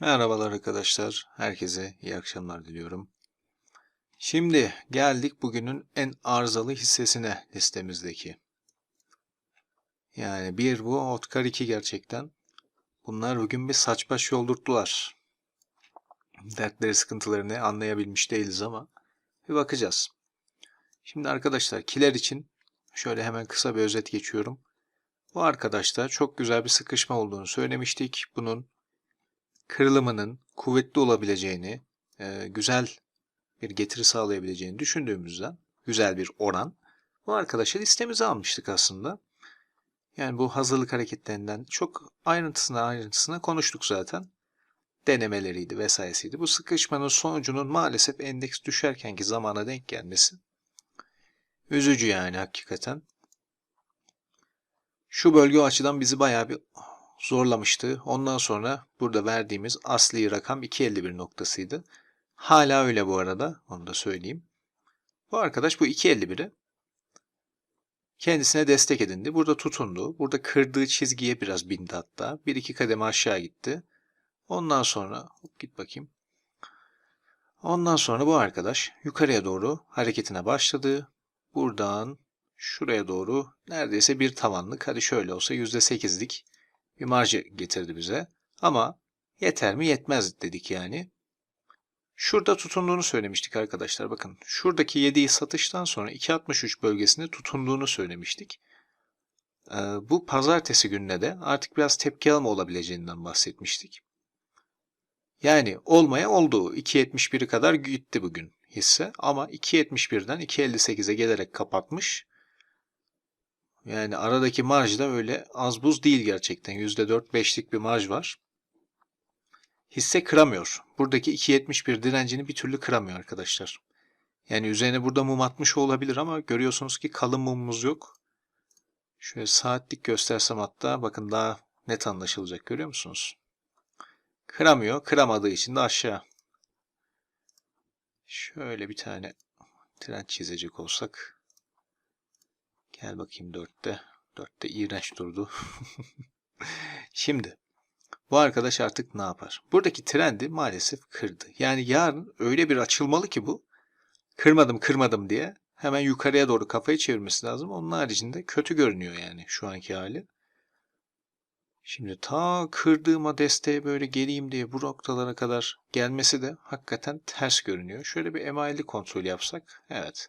Merhabalar arkadaşlar. Herkese iyi akşamlar diliyorum. Şimdi geldik bugünün en arızalı hissesine listemizdeki. Yani bir bu, Otkar 2 gerçekten. Bunlar bugün bir saç baş yoldurttular. Dertleri, sıkıntılarını anlayabilmiş değiliz ama bir bakacağız. Şimdi arkadaşlar kiler için şöyle hemen kısa bir özet geçiyorum. Bu arkadaşta çok güzel bir sıkışma olduğunu söylemiştik. Bunun kırılımının kuvvetli olabileceğini, e, güzel bir getiri sağlayabileceğini düşündüğümüzden güzel bir oran bu arkadaşı listemize almıştık aslında. Yani bu hazırlık hareketlerinden çok ayrıntısına ayrıntısına konuştuk zaten. Denemeleriydi vesairesiydi. Bu sıkışmanın sonucunun maalesef endeks düşerkenki zamana denk gelmesi üzücü yani hakikaten. Şu bölge o açıdan bizi bayağı bir zorlamıştı. Ondan sonra burada verdiğimiz asli rakam 2.51 noktasıydı. Hala öyle bu arada. Onu da söyleyeyim. Bu arkadaş bu 2.51'i kendisine destek edindi. Burada tutundu. Burada kırdığı çizgiye biraz bindi hatta. Bir iki kademe aşağı gitti. Ondan sonra hop git bakayım. Ondan sonra bu arkadaş yukarıya doğru hareketine başladı. Buradan şuraya doğru neredeyse bir tavanlık hadi şöyle olsa %8'lik bir marjı getirdi bize. Ama yeter mi yetmez dedik yani. Şurada tutunduğunu söylemiştik arkadaşlar. Bakın şuradaki 7'yi satıştan sonra 2.63 bölgesinde tutunduğunu söylemiştik. Ee, bu pazartesi gününe de artık biraz tepki alma olabileceğinden bahsetmiştik. Yani olmaya oldu. 2.71'i kadar gitti bugün hisse ama 2.71'den 2.58'e gelerek kapatmış. Yani aradaki marj da öyle az buz değil gerçekten. %4-5'lik bir marj var. Hisse kıramıyor. Buradaki 2.71 direncini bir türlü kıramıyor arkadaşlar. Yani üzerine burada mum atmış olabilir ama görüyorsunuz ki kalın mumumuz yok. Şöyle saatlik göstersem hatta bakın daha net anlaşılacak görüyor musunuz? Kıramıyor. Kıramadığı için de aşağı. Şöyle bir tane trend çizecek olsak. Gel bakayım dörtte. Dörtte iğrenç durdu. Şimdi bu arkadaş artık ne yapar? Buradaki trendi maalesef kırdı. Yani yarın öyle bir açılmalı ki bu. Kırmadım kırmadım diye hemen yukarıya doğru kafayı çevirmesi lazım. Onun haricinde kötü görünüyor yani şu anki hali. Şimdi ta kırdığıma desteğe böyle geleyim diye bu noktalara kadar gelmesi de hakikaten ters görünüyor. Şöyle bir emaili kontrol yapsak. Evet.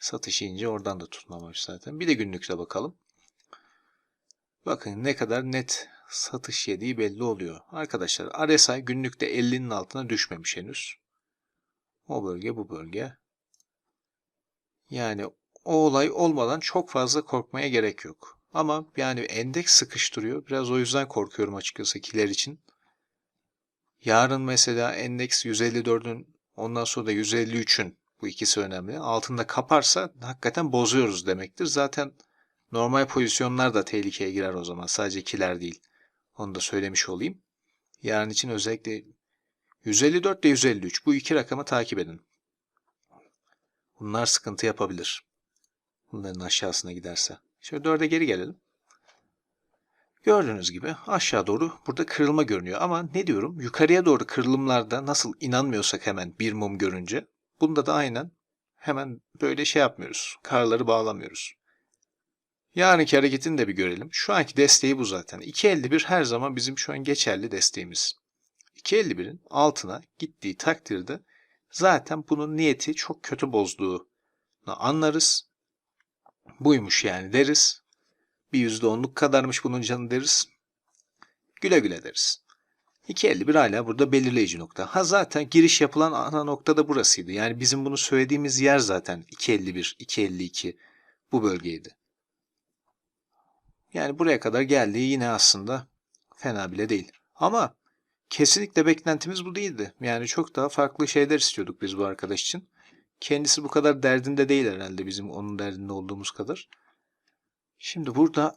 Satış ince oradan da tutmamış zaten. Bir de günlükle bakalım. Bakın ne kadar net satış yediği belli oluyor. Arkadaşlar RSI günlükte 50'nin altına düşmemiş henüz. O bölge bu bölge. Yani o olay olmadan çok fazla korkmaya gerek yok. Ama yani endeks sıkıştırıyor. Biraz o yüzden korkuyorum açıkçası kiler için. Yarın mesela endeks 154'ün ondan sonra da 153'ün bu ikisi önemli. Altında kaparsa hakikaten bozuyoruz demektir. Zaten normal pozisyonlar da tehlikeye girer o zaman. Sadece kiler değil. Onu da söylemiş olayım. Yarın için özellikle 154 ile 153 bu iki rakamı takip edin. Bunlar sıkıntı yapabilir. Bunların aşağısına giderse. Şöyle dörde geri gelelim. Gördüğünüz gibi aşağı doğru burada kırılma görünüyor. Ama ne diyorum? Yukarıya doğru kırılımlarda nasıl inanmıyorsak hemen bir mum görünce bunda da aynen hemen böyle şey yapmıyoruz. Karları bağlamıyoruz. Yarınki hareketini de bir görelim. Şu anki desteği bu zaten. 2.51 her zaman bizim şu an geçerli desteğimiz. 2.51'in altına gittiği takdirde zaten bunun niyeti çok kötü bozduğunu anlarız. Buymuş yani deriz. Bir %10'luk kadarmış bunun canı deriz. Güle güle deriz. 2.51 hala burada belirleyici nokta. Ha zaten giriş yapılan ana nokta da burasıydı. Yani bizim bunu söylediğimiz yer zaten 2.51, 2.52 bu bölgeydi. Yani buraya kadar geldiği yine aslında fena bile değil. Ama kesinlikle beklentimiz bu değildi. Yani çok daha farklı şeyler istiyorduk biz bu arkadaş için. Kendisi bu kadar derdinde değil herhalde bizim onun derdinde olduğumuz kadar. Şimdi burada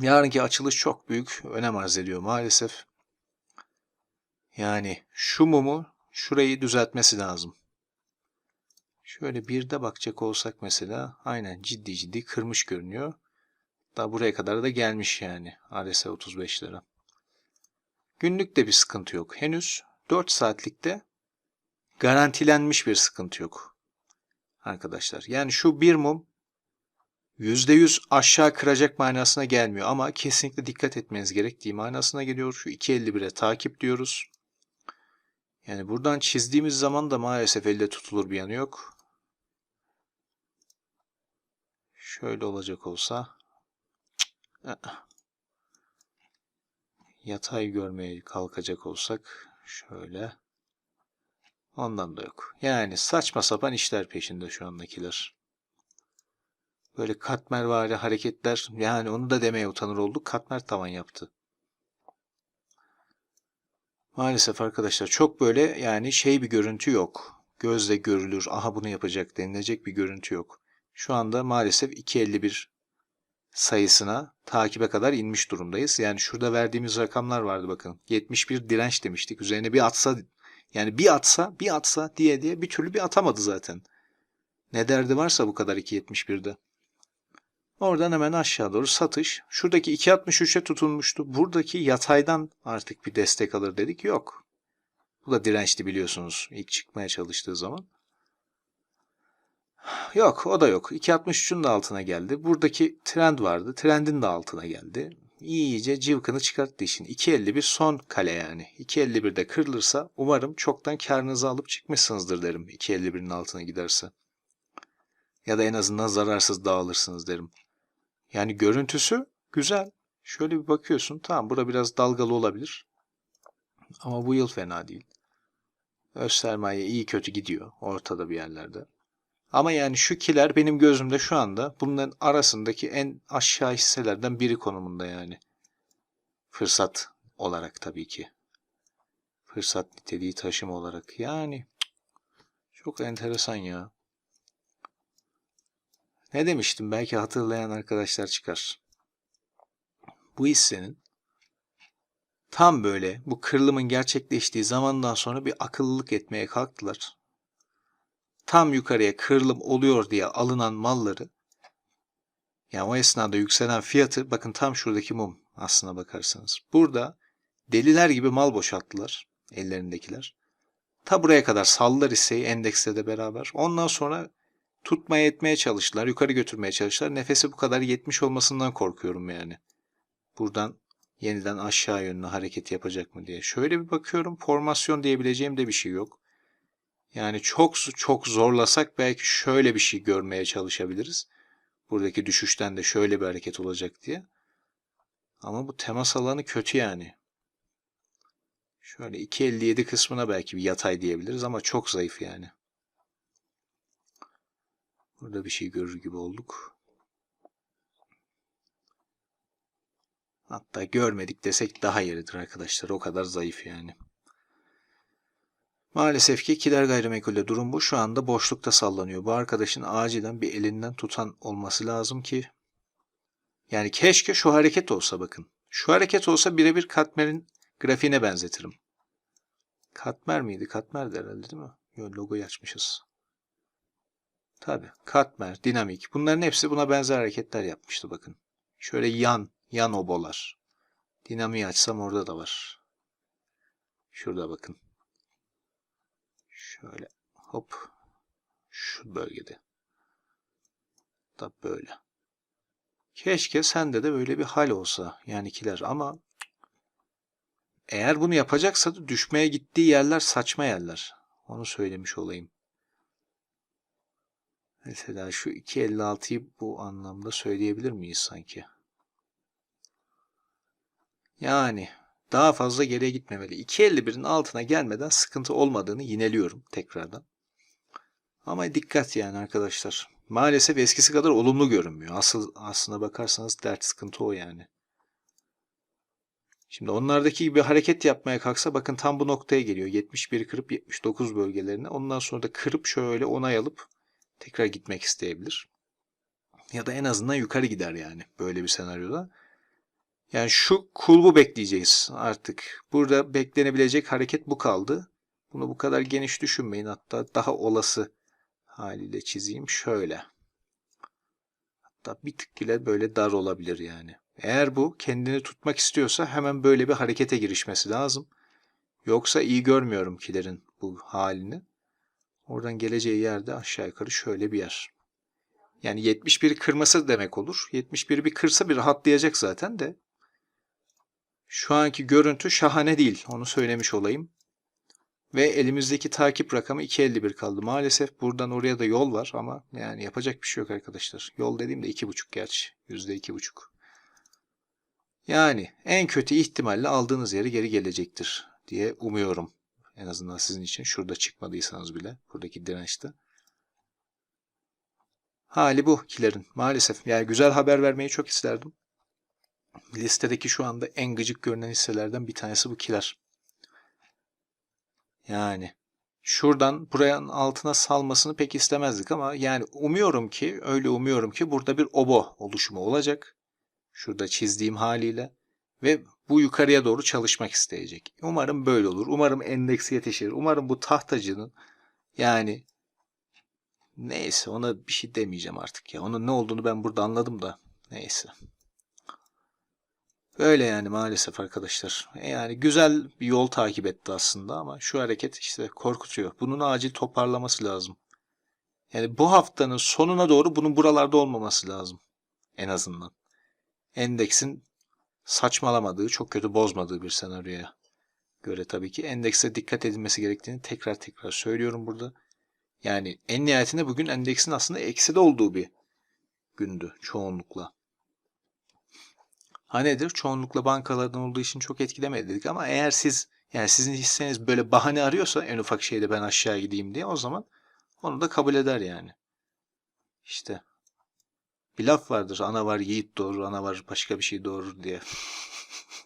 yarınki açılış çok büyük önem arz ediyor maalesef. Yani şu mumu şurayı düzeltmesi lazım. Şöyle bir de bakacak olsak mesela aynen ciddi ciddi kırmış görünüyor. Daha buraya kadar da gelmiş yani RSI 35 lira. Günlükte bir sıkıntı yok. Henüz 4 saatlikte garantilenmiş bir sıkıntı yok. Arkadaşlar yani şu bir mum %100 aşağı kıracak manasına gelmiyor ama kesinlikle dikkat etmeniz gerektiği manasına geliyor. Şu 2.51'e takip diyoruz. Yani buradan çizdiğimiz zaman da maalesef elde tutulur bir yanı yok. Şöyle olacak olsa yatay görmeye kalkacak olsak şöyle ondan da yok. Yani saçma sapan işler peşinde şu andakiler. Böyle katmervari hareketler yani onu da demeye utanır olduk. Katmer tavan yaptı. Maalesef arkadaşlar çok böyle yani şey bir görüntü yok. Gözle görülür, aha bunu yapacak denilecek bir görüntü yok. Şu anda maalesef 2.51 sayısına takibe kadar inmiş durumdayız. Yani şurada verdiğimiz rakamlar vardı bakın. 71 direnç demiştik. Üzerine bir atsa yani bir atsa bir atsa diye diye bir türlü bir atamadı zaten. Ne derdi varsa bu kadar 2.71'de. Oradan hemen aşağı doğru satış. Şuradaki 2.63'e tutunmuştu. Buradaki yataydan artık bir destek alır dedik. Yok. Bu da dirençli biliyorsunuz ilk çıkmaya çalıştığı zaman. Yok o da yok. 2.63'ün de altına geldi. Buradaki trend vardı. Trendin de altına geldi. İyice cıvkını çıkarttı işin. 2.51 son kale yani. 2.51'de kırılırsa umarım çoktan karnınızı alıp çıkmışsınızdır derim. 2.51'in altına giderse. Ya da en azından zararsız dağılırsınız derim. Yani görüntüsü güzel. Şöyle bir bakıyorsun. Tamam burada biraz dalgalı olabilir. Ama bu yıl fena değil. Öz sermaye iyi kötü gidiyor. Ortada bir yerlerde. Ama yani şu kiler benim gözümde şu anda bunların arasındaki en aşağı hisselerden biri konumunda yani. Fırsat olarak tabii ki. Fırsat niteliği taşıma olarak. Yani çok enteresan ya. Ne demiştim belki hatırlayan arkadaşlar çıkar. Bu hissenin tam böyle bu kırılımın gerçekleştiği zamandan sonra bir akıllılık etmeye kalktılar. Tam yukarıya kırılım oluyor diye alınan malları yani o esnada yükselen fiyatı bakın tam şuradaki mum aslına bakarsanız. Burada deliler gibi mal boşalttılar ellerindekiler. Ta buraya kadar sallar hisseyi endekste de beraber. Ondan sonra tutmaya etmeye çalıştılar. Yukarı götürmeye çalıştılar. Nefesi bu kadar yetmiş olmasından korkuyorum yani. Buradan yeniden aşağı yönlü hareket yapacak mı diye. Şöyle bir bakıyorum. Formasyon diyebileceğim de bir şey yok. Yani çok çok zorlasak belki şöyle bir şey görmeye çalışabiliriz. Buradaki düşüşten de şöyle bir hareket olacak diye. Ama bu temas alanı kötü yani. Şöyle 2.57 kısmına belki bir yatay diyebiliriz ama çok zayıf yani. Burada bir şey görür gibi olduk. Hatta görmedik desek daha yeridir arkadaşlar. O kadar zayıf yani. Maalesef ki kiler gayrimenkulde durum bu. Şu anda boşlukta sallanıyor. Bu arkadaşın acilen bir elinden tutan olması lazım ki yani keşke şu hareket olsa bakın. Şu hareket olsa birebir Katmer'in grafiğine benzetirim. Katmer miydi? Katmer'di herhalde değil mi? Yok logoyu açmışız. Tabi. Katmer, dinamik. Bunların hepsi buna benzer hareketler yapmıştı bakın. Şöyle yan, yan obolar. Dinamiği açsam orada da var. Şurada bakın. Şöyle hop. Şu bölgede. Da böyle. Keşke sende de böyle bir hal olsa. Yani kiler ama eğer bunu yapacaksa da düşmeye gittiği yerler saçma yerler. Onu söylemiş olayım. Mesela şu 2.56'yı bu anlamda söyleyebilir miyiz sanki? Yani daha fazla geriye gitmemeli. 2.51'in altına gelmeden sıkıntı olmadığını yineliyorum tekrardan. Ama dikkat yani arkadaşlar. Maalesef eskisi kadar olumlu görünmüyor. Asıl aslına bakarsanız dert sıkıntı o yani. Şimdi onlardaki gibi hareket yapmaya kalksa bakın tam bu noktaya geliyor. 71 kırıp 79 bölgelerine. Ondan sonra da kırıp şöyle onay alıp tekrar gitmek isteyebilir. Ya da en azından yukarı gider yani böyle bir senaryoda. Yani şu kulbu bekleyeceğiz artık. Burada beklenebilecek hareket bu kaldı. Bunu bu kadar geniş düşünmeyin. Hatta daha olası haliyle çizeyim. Şöyle. Hatta bir tık bile böyle dar olabilir yani. Eğer bu kendini tutmak istiyorsa hemen böyle bir harekete girişmesi lazım. Yoksa iyi görmüyorum kilerin bu halini. Oradan geleceği yerde aşağı yukarı şöyle bir yer. Yani 71'i kırması demek olur. 71'i bir kırsa bir rahatlayacak zaten de. Şu anki görüntü şahane değil. Onu söylemiş olayım. Ve elimizdeki takip rakamı 2.51 kaldı. Maalesef buradan oraya da yol var ama yani yapacak bir şey yok arkadaşlar. Yol dediğim de 2.5 gerçi. %2.5. Yani en kötü ihtimalle aldığınız yere geri gelecektir diye umuyorum. En azından sizin için şurada çıkmadıysanız bile buradaki dirençte. Hali bu kilerin maalesef. Yani güzel haber vermeyi çok isterdim. Listedeki şu anda en gıcık görünen hisselerden bir tanesi bu kiler. Yani şuradan buranın altına salmasını pek istemezdik ama yani umuyorum ki öyle umuyorum ki burada bir obo oluşumu olacak. Şurada çizdiğim haliyle ve bu yukarıya doğru çalışmak isteyecek. Umarım böyle olur. Umarım endeksi yetişir. Umarım bu tahtacının yani neyse ona bir şey demeyeceğim artık ya. Onun ne olduğunu ben burada anladım da neyse. Böyle yani maalesef arkadaşlar. E Yani güzel bir yol takip etti aslında ama şu hareket işte korkutuyor. Bunun acil toparlaması lazım. Yani bu haftanın sonuna doğru bunun buralarda olmaması lazım. En azından. Endeksin saçmalamadığı, çok kötü bozmadığı bir senaryoya göre tabii ki endekse dikkat edilmesi gerektiğini tekrar tekrar söylüyorum burada. Yani en nihayetinde bugün endeksin aslında ekside olduğu bir gündü çoğunlukla. Ha nedir? Çoğunlukla bankalardan olduğu için çok etkilemedi dedik ama eğer siz yani sizin hisseniz böyle bahane arıyorsa en ufak şeyde ben aşağı gideyim diye o zaman onu da kabul eder yani. İşte bir laf vardır. Ana var yiğit doğurur, ana var başka bir şey doğurur diye.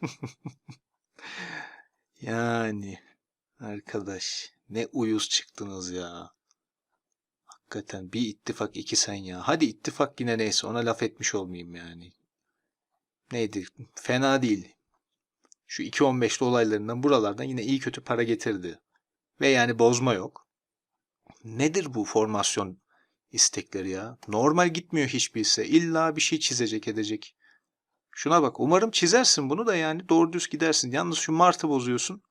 yani arkadaş ne uyuz çıktınız ya. Hakikaten bir ittifak iki sen ya. Hadi ittifak yine neyse ona laf etmiş olmayayım yani. Neydi? Fena değil. Şu 2.15'li olaylarından buralardan yine iyi kötü para getirdi. Ve yani bozma yok. Nedir bu formasyon istekleri ya? Normal gitmiyor hiçbir hisse. İlla bir şey çizecek edecek. Şuna bak. Umarım çizersin bunu da yani doğru düz gidersin. Yalnız şu Mart'ı bozuyorsun.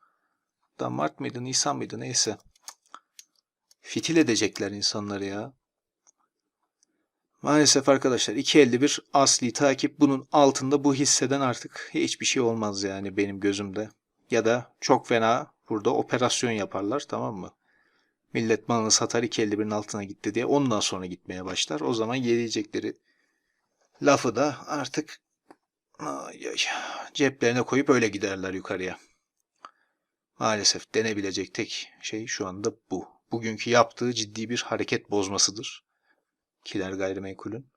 Da Mart mıydı, Nisan mıydı neyse. Fitil edecekler insanları ya. Maalesef arkadaşlar 2.51 asli takip bunun altında bu hisseden artık hiçbir şey olmaz yani benim gözümde. Ya da çok fena burada operasyon yaparlar tamam mı? Millet malını satar 2.51'in altına gitti diye ondan sonra gitmeye başlar. O zaman yiyecekleri lafı da artık ceplerine koyup öyle giderler yukarıya. Maalesef denebilecek tek şey şu anda bu. Bugünkü yaptığı ciddi bir hareket bozmasıdır. Kiler gayrimenkulün.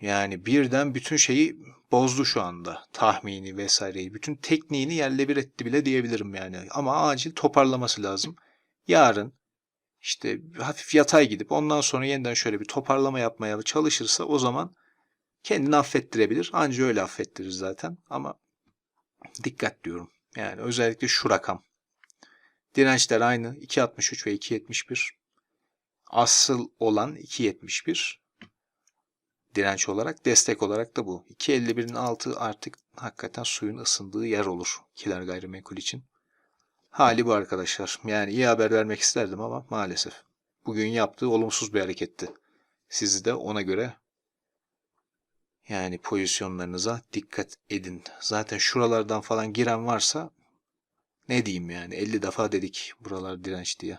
Yani birden bütün şeyi bozdu şu anda. Tahmini vesaireyi. Bütün tekniğini yerle bir etti bile diyebilirim yani. Ama acil toparlaması lazım. Yarın işte hafif yatay gidip ondan sonra yeniden şöyle bir toparlama yapmaya çalışırsa o zaman kendini affettirebilir. Anca öyle affettirir zaten. Ama dikkat diyorum. Yani özellikle şu rakam. Dirençler aynı. 2.63 ve 2.71. Asıl olan 2.71. Direnç olarak, destek olarak da bu. 2.51'in altı artık hakikaten suyun ısındığı yer olur. Kiler gayrimenkul için. Hali bu arkadaşlar. Yani iyi haber vermek isterdim ama maalesef. Bugün yaptığı olumsuz bir hareketti. Sizi de ona göre yani pozisyonlarınıza dikkat edin. Zaten şuralardan falan giren varsa ne diyeyim yani 50 defa dedik buralar direnç diye.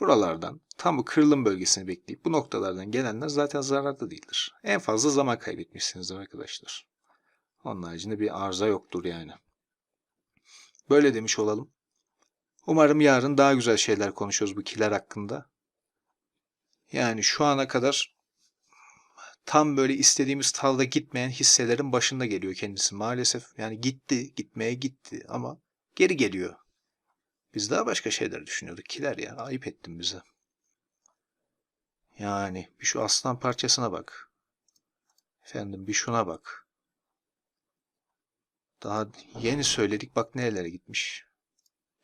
Buralardan tam bu kırılım bölgesini bekleyip bu noktalardan gelenler zaten zararda değildir. En fazla zaman kaybetmişsinizdir arkadaşlar. Onun haricinde bir arıza yoktur yani. Böyle demiş olalım. Umarım yarın daha güzel şeyler konuşuyoruz bu kiler hakkında. Yani şu ana kadar tam böyle istediğimiz talda gitmeyen hisselerin başında geliyor kendisi maalesef. Yani gitti, gitmeye gitti ama geri geliyor. Biz daha başka şeyler düşünüyorduk. Kiler ya, ayıp ettin bize. Yani bir şu aslan parçasına bak. Efendim bir şuna bak. Daha yeni söyledik bak nerelere gitmiş.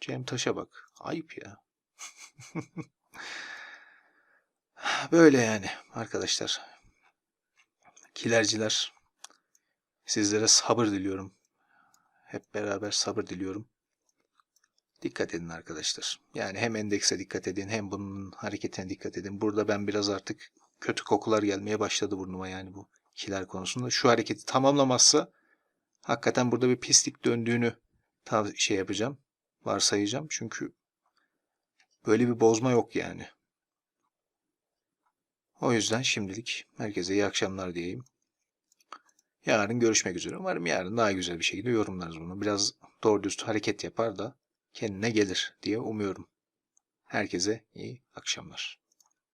Cem Taş'a bak. Ayıp ya. Böyle yani arkadaşlar. Kilerciler sizlere sabır diliyorum. Hep beraber sabır diliyorum. Dikkat edin arkadaşlar. Yani hem endekse dikkat edin hem bunun hareketine dikkat edin. Burada ben biraz artık kötü kokular gelmeye başladı burnuma yani bu kiler konusunda. Şu hareketi tamamlamazsa hakikaten burada bir pislik döndüğünü şey yapacağım. Varsayacağım. Çünkü böyle bir bozma yok yani. O yüzden şimdilik herkese iyi akşamlar diyeyim. Yarın görüşmek üzere. Umarım yarın daha güzel bir şekilde yorumlarız bunu. Biraz doğru düz hareket yapar da kendine gelir diye umuyorum. Herkese iyi akşamlar.